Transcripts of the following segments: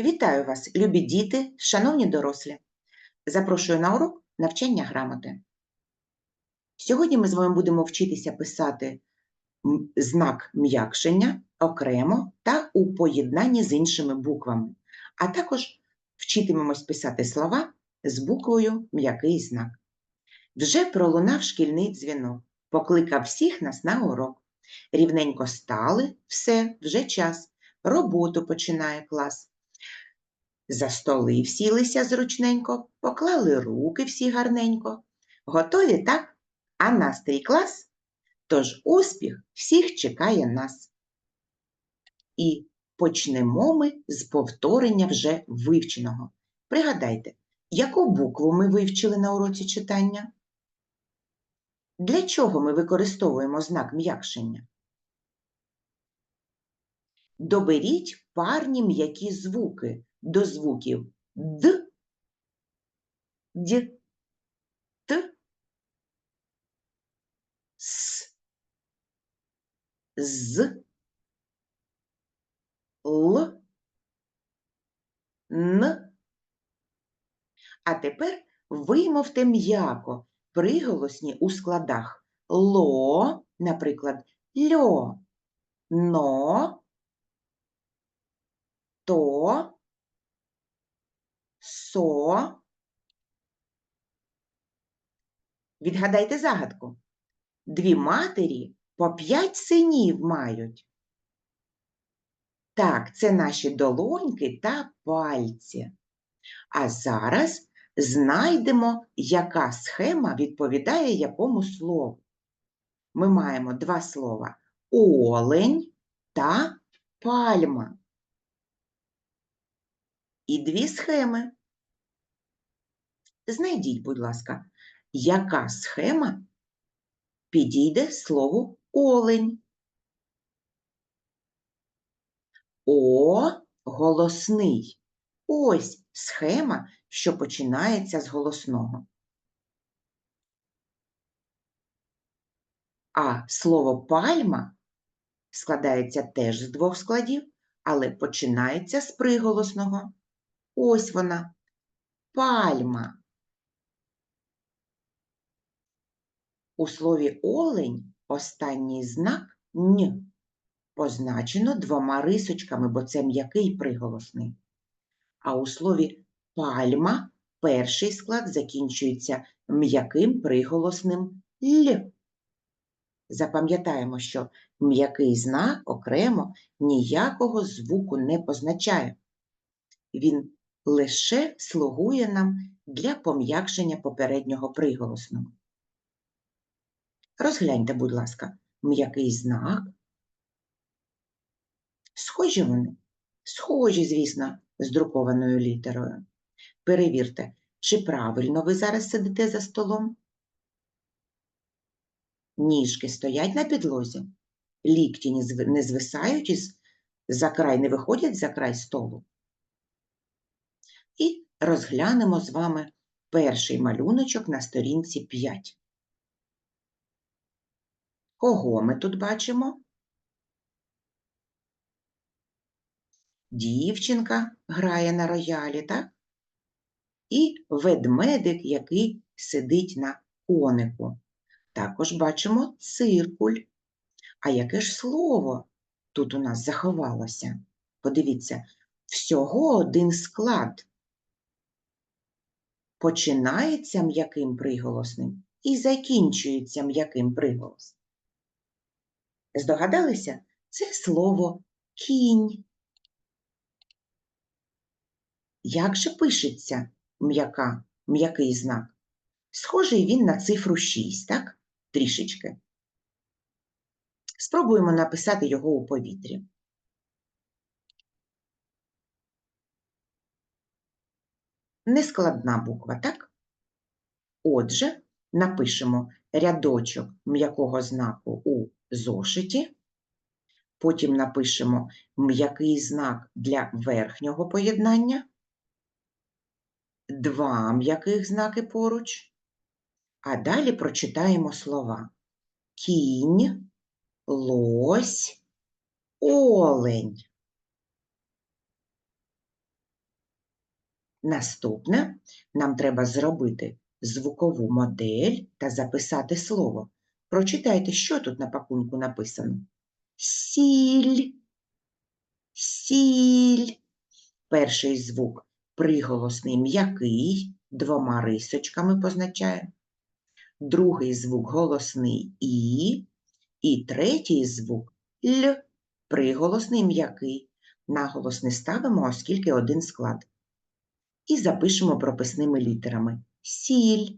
Вітаю вас, любі діти, шановні дорослі. Запрошую на урок навчання грамоти. Сьогодні ми з вами будемо вчитися писати знак м'якшення окремо та у поєднанні з іншими буквами, а також вчитимемось писати слова з буквою м'який знак. Вже пролунав шкільний дзвінок, покликав всіх нас на урок. Рівненько стали, все, вже час, роботу починає клас. За столи всілися зручненько, поклали руки всі гарненько. Готові, так? А настрій клас? Тож успіх всіх чекає нас. І почнемо ми з повторення вже вивченого. Пригадайте, яку букву ми вивчили на уроці читання? Для чого ми використовуємо знак м'якшення? Доберіть парні м'які звуки до звуків д, д, т, с, з, л, н. А тепер вимовте м'яко приголосні у складах ло, наприклад, льо, но, то, со. Відгадайте загадку. Дві матері по п'ять синів мають. Так, це наші долоньки та пальці. А зараз знайдемо, яка схема відповідає якому слову. Ми маємо два слова олень та пальма. І дві схеми. Знайдіть, будь ласка, яка схема підійде слову олень. О голосний. Ось схема, що починається з голосного. А слово пальма складається теж з двох складів, але починається з приголосного. Ось вона. Пальма. У слові олень останній знак н позначено двома рисочками, бо це м'який приголосний. А у слові пальма перший склад закінчується м'яким приголосним л. Запам'ятаємо, що м'який знак окремо ніякого звуку не позначає. Він лише слугує нам для пом'якшення попереднього приголосного. Розгляньте, будь ласка, м'який знак. Схожі вони? Схожі, звісно, з друкованою літерою. Перевірте, чи правильно ви зараз сидите за столом? Ніжки стоять на підлозі, лікті не зв- звисають із за край, не виходять за край столу. І розглянемо з вами перший малюночок на сторінці 5. Кого ми тут бачимо? Дівчинка грає на роялі, так? І ведмедик, який сидить на конику. Також бачимо циркуль. А яке ж слово тут у нас заховалося? Подивіться, всього один склад. Починається м'яким приголосним і закінчується м'яким приголосним. Здогадалися? Це слово кінь. Як же пишеться м'яка, м'який знак? Схожий він на цифру 6, так? Трішечки. Спробуємо написати його у повітрі. Нескладна буква, так? Отже, напишемо рядочок м'якого знаку у зошиті, потім напишемо м'який знак для верхнього поєднання, два м'яких знаки поруч, а далі прочитаємо слова. Кінь, лось, олень. Наступне. Нам треба зробити звукову модель та записати слово. Прочитайте, що тут на пакунку написано. Сіль. Сіль. Перший звук приголосний м'який, двома рисочками позначає. Другий звук голосний і. І третій звук л. Приголосний м'який. Наголос не ставимо, оскільки один склад. І запишемо прописними літерами. Сіль.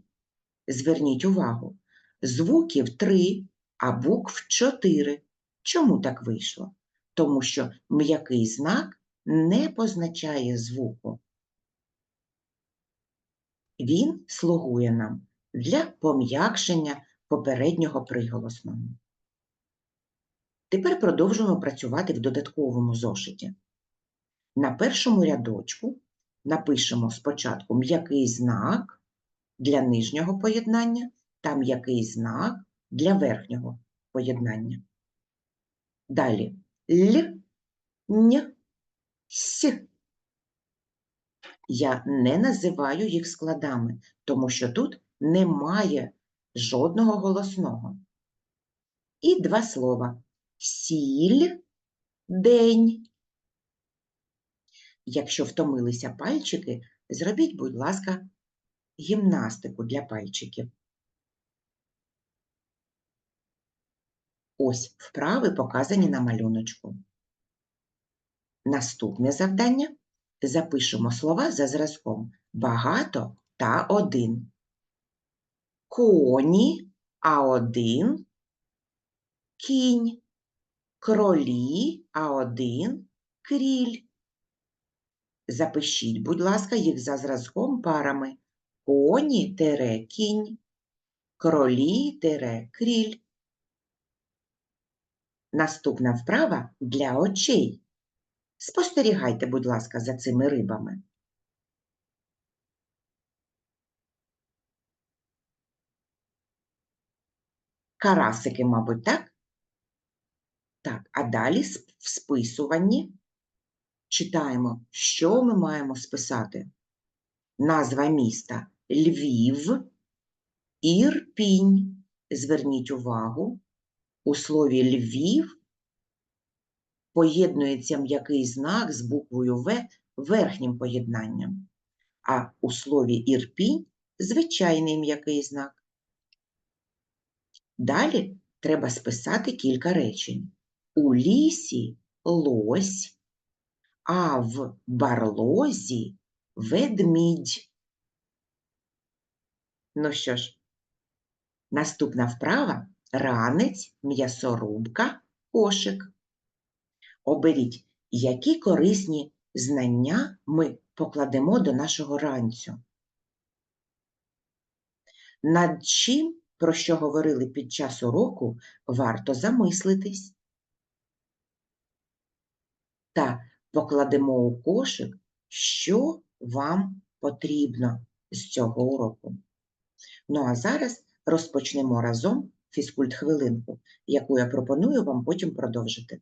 Зверніть увагу. Звуків три, а букв чотири. Чому так вийшло? Тому що м'який знак не позначає звуку. Він слугує нам для пом'якшення попереднього приголосного. Тепер продовжуємо працювати в додатковому зошиті. На першому рядочку напишемо спочатку м'який знак для нижнього поєднання та м'який знак для верхнього поєднання. Далі л, н, с. Я не називаю їх складами, тому що тут немає жодного голосного. І два слова сіль, день. Якщо втомилися пальчики, зробіть, будь ласка, гімнастику для пальчиків. Ось вправи показані на малюночку. Наступне завдання запишемо слова за зразком багато та один. Коні, а один кінь, кролі, а один кріль. Запишіть, будь ласка, їх за зразком парами коні тере кінь, кролі тере кріль. Наступна вправа для очей. Спостерігайте, будь ласка, за цими рибами. Карасики, мабуть, так? Так, а далі в списуванні читаємо, що ми маємо списати. Назва міста Львів, Ірпінь. Зверніть увагу, у слові Львів поєднується м'який знак з буквою В верхнім поєднанням, а у слові Ірпінь звичайний м'який знак. Далі треба списати кілька речень. У лісі лось, а в барлозі ведмідь. Ну що ж, наступна вправа ранець, м'ясорубка, кошик. Оберіть, які корисні знання ми покладемо до нашого ранцю. Над чим, про що говорили під час уроку, варто замислитись. Та покладемо у кошик, що вам потрібно з цього уроку. Ну а зараз розпочнемо разом фізкульт-хвилинку, яку я пропоную вам потім продовжити.